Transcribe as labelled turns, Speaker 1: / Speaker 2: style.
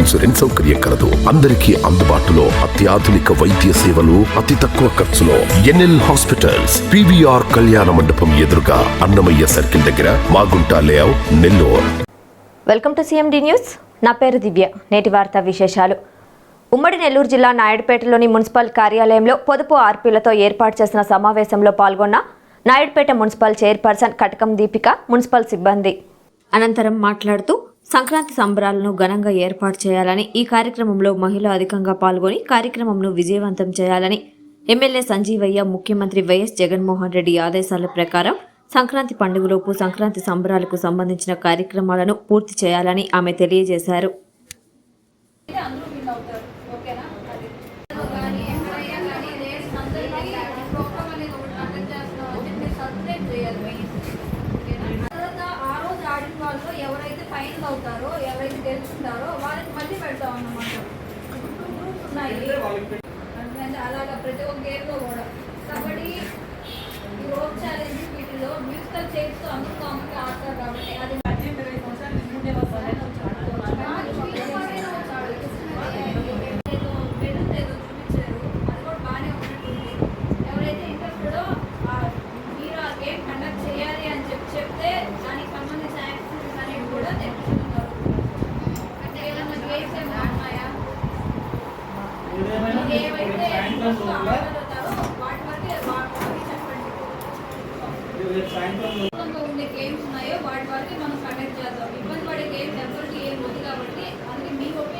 Speaker 1: Insurance సౌకర్యం కలదు. అందరికీ అందుబాటులో అత్యాధునిక వైద్య సేవలు అతి తక్కువ ఖర్చులో ఎన్ఎల్ హాస్పిటల్స్ పివిఆర్ కళ్యాణ మండపం ఎదురుగా అన్నమయ్య సర్కిల్ దగ్గర Magunta layout Nellore.
Speaker 2: Welcome to CMD news. నా పేరు దివ్య. నేటి వార్తా విశేషాలు. ఉమ్మడి నెల్లూరు జిల్లా నాయుడుపేటలోని మున్సిపల్ కార్యాలయంలో పొదుపు ఆర్పీలతో ఏర్పాటు చేసిన సమావేశంలో పాల్గొన్న Naidupeta municipal chairperson Katakam Deepika municipal సిబ్బంది. అనంతరం మాట్లాడుతూ సంక్రాంతి సంబరాలను ఘనంగా ఏర్పాటు చేయాలని ఈ కార్యక్రమంలో మహిళలు అధికంగా పాల్గొని కార్యక్రమంను విజయవంతం చేయాలని ఎమ్మెల్యే సంజీవయ్య ముఖ్యమంత్రి వైఎస్ జగన్మోహన్ రెడ్డి ఆదేశాల ప్రకారం సంక్రాంతి పండుగలోపు సంక్రాంతి సంబరాలకు సంబంధించిన కార్యక్రమాలను పూర్తి చేయాలని ఆమె తెలియజేశారు.
Speaker 3: అవుతారో ఎవరైతే గెలుచుకుంటారో వాళ్ళకి మళ్ళీ పెడతాం అన్నమాట. ఇప్పుడు గ్రూప్స్ ఉన్నాయి. అంటే అలాగా ప్రతి ఒక్క గేమ్లో కూడా. కబడ్డీ ఈ రోడ్ ఛాలెంజ్ వీటిలో మ్యూజికల్ చైర్స్ అందరూ ఉండే గేమ్స్ ఉన్నాయో వాటి వరకు మనం కండక్ట్ చేద్దాం ఇబ్బంది పడే గేమ్స్ ఎవరికి ఏం వద్దు కాబట్టి అందుకే మీ ఒపీనియన్